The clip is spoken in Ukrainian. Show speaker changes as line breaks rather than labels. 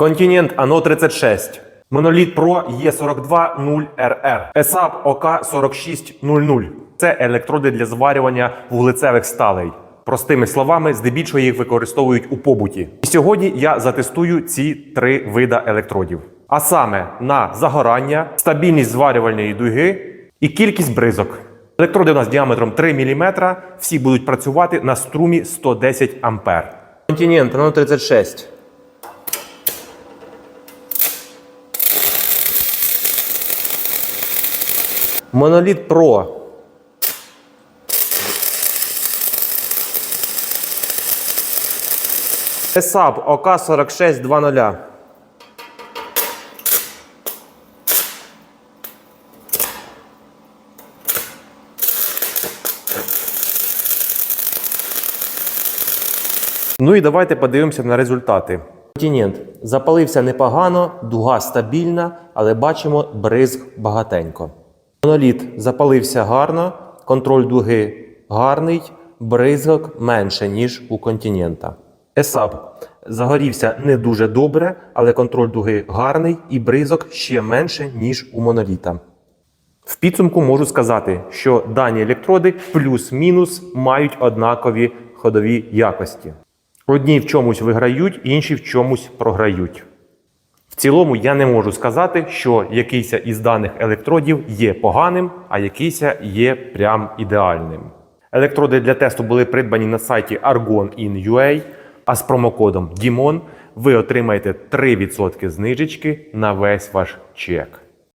Континент ано 36. Моноліт Pro E42 0RR. ESAP OK 4600. Це електроди для зварювання вуглецевих сталей. Простими словами, здебільшого їх використовують у побуті. І сьогодні я затестую ці три вида електродів. А саме на загорання, стабільність зварювальної дуги і кількість бризок. Електроди у нас діаметром 3 мм, всі будуть працювати на струмі 110 А. Континент ано 36. Моноліт Pro. ESAP OK4620. Ну і давайте подивимося на результати. Континент запалився непогано, дуга стабільна, але бачимо бризг багатенько. Моноліт запалився гарно, контроль дуги гарний, бризок менше, ніж у континента. ESAP загорівся не дуже добре, але контроль дуги гарний і бризок ще менше, ніж у моноліта. В підсумку можу сказати, що дані електроди плюс-мінус мають однакові ходові якості. Одні в чомусь виграють, інші в чомусь програють. В цілому я не можу сказати, що якийсь із даних електродів є поганим, а якийсь є прям ідеальним. Електроди для тесту були придбані на сайті argon.in.ua, а з промокодом DIMON ви отримаєте 3% знижечки на весь ваш чек.